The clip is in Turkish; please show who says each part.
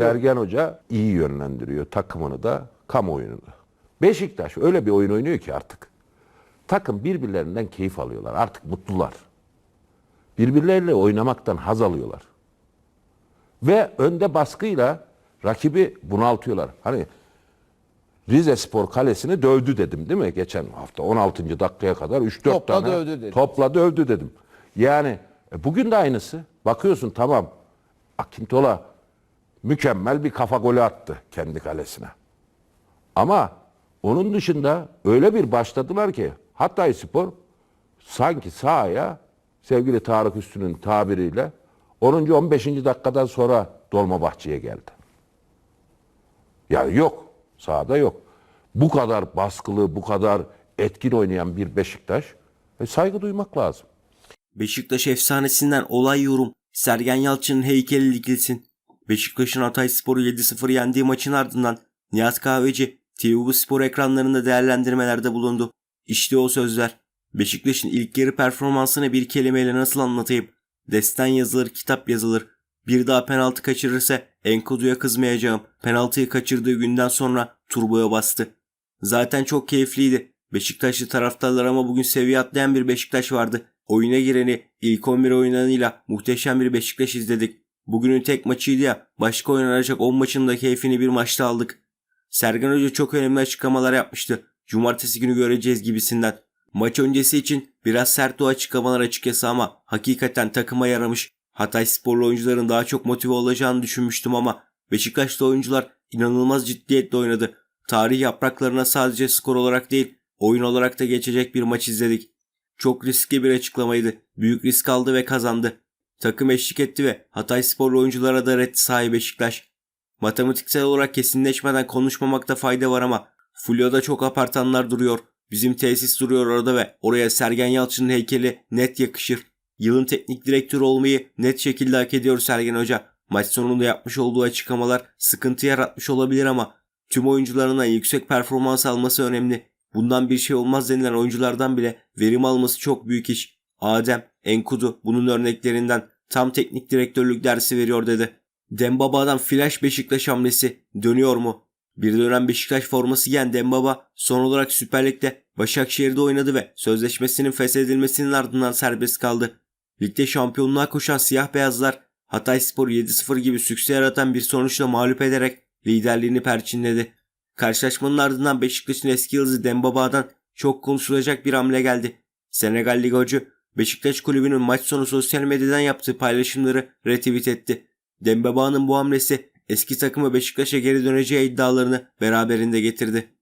Speaker 1: Sergen Hoca iyi yönlendiriyor takımını da kamuoyunu da. Beşiktaş öyle bir oyun oynuyor ki artık. Takım birbirlerinden keyif alıyorlar. Artık mutlular. Birbirleriyle oynamaktan haz alıyorlar. Ve önde baskıyla rakibi bunaltıyorlar. Hani Rize Spor kalesini dövdü dedim değil mi? Geçen hafta 16. dakikaya kadar 3-4
Speaker 2: Topla
Speaker 1: tane
Speaker 2: dövdü dedim.
Speaker 1: topla dövdü dedim. Yani e, bugün de aynısı. Bakıyorsun tamam Akintola mükemmel bir kafa golü attı kendi kalesine. Ama onun dışında öyle bir başladılar ki Hatay Spor sanki sahaya sevgili Tarık Üstü'nün tabiriyle 10. 15. dakikadan sonra Dolmabahçe'ye geldi. Yani yok. Sahada yok. Bu kadar baskılı, bu kadar etkin oynayan bir Beşiktaş e, saygı duymak lazım.
Speaker 3: Beşiktaş efsanesinden olay yorum. Sergen Yalçın'ın heykeli dikilsin. Beşiktaş'ın Hatay Spor'u 7-0 yendiği maçın ardından Nihat Kahveci TV Spor ekranlarında değerlendirmelerde bulundu. İşte o sözler. Beşiktaş'ın ilk yarı performansını bir kelimeyle nasıl anlatayım? Destan yazılır, kitap yazılır. Bir daha penaltı kaçırırsa Enkodu'ya kızmayacağım. Penaltıyı kaçırdığı günden sonra turboya bastı. Zaten çok keyifliydi. Beşiktaşlı taraftarlar ama bugün seviye atlayan bir Beşiktaş vardı. Oyuna gireni ilk 11 oynanıyla muhteşem bir Beşiktaş izledik. Bugünün tek maçıydı ya başka oynanacak 10 maçın da keyfini bir maçta aldık. Sergen Hoca çok önemli açıklamalar yapmıştı. Cumartesi günü göreceğiz gibisinden. Maç öncesi için biraz sert o açıklamalar açıkçası ama hakikaten takıma yaramış. Hatay sporlu oyuncuların daha çok motive olacağını düşünmüştüm ama Beşiktaşlı oyuncular inanılmaz ciddiyetle oynadı. Tarih yapraklarına sadece skor olarak değil oyun olarak da geçecek bir maç izledik. Çok riskli bir açıklamaydı. Büyük risk aldı ve kazandı. Takım eşlik etti ve Hatay sporlu oyunculara da red sahibi Beşiktaş. Matematiksel olarak kesinleşmeden konuşmamakta fayda var ama Fulyo'da çok apartanlar duruyor. Bizim tesis duruyor orada ve oraya Sergen Yalçın'ın heykeli net yakışır. Yılın teknik direktörü olmayı net şekilde hak ediyor Sergen Hoca. Maç sonunda yapmış olduğu açıklamalar sıkıntı yaratmış olabilir ama tüm oyuncularına yüksek performans alması önemli. Bundan bir şey olmaz denilen oyunculardan bile verim alması çok büyük iş. Adem, Enkudu bunun örneklerinden tam teknik direktörlük dersi veriyor dedi. Dembaba'dan flash Beşiktaş hamlesi dönüyor mu? Bir dönem Beşiktaş forması giyen Dembaba son olarak Süper Lig'de Başakşehir'de oynadı ve sözleşmesinin feshedilmesinin ardından serbest kaldı. Ligde şampiyonluğa koşan siyah beyazlar Hatay Spor 7-0 gibi sükse yaratan bir sonuçla mağlup ederek liderliğini perçinledi. Karşılaşmanın ardından Beşiktaş'ın eski yıldızı Dembaba'dan çok konuşulacak bir hamle geldi. Senegal Ligocu Beşiktaş kulübünün maç sonu sosyal medyadan yaptığı paylaşımları retweet etti. Dembaba'nın bu hamlesi eski takımı Beşiktaş'a geri döneceği iddialarını beraberinde getirdi.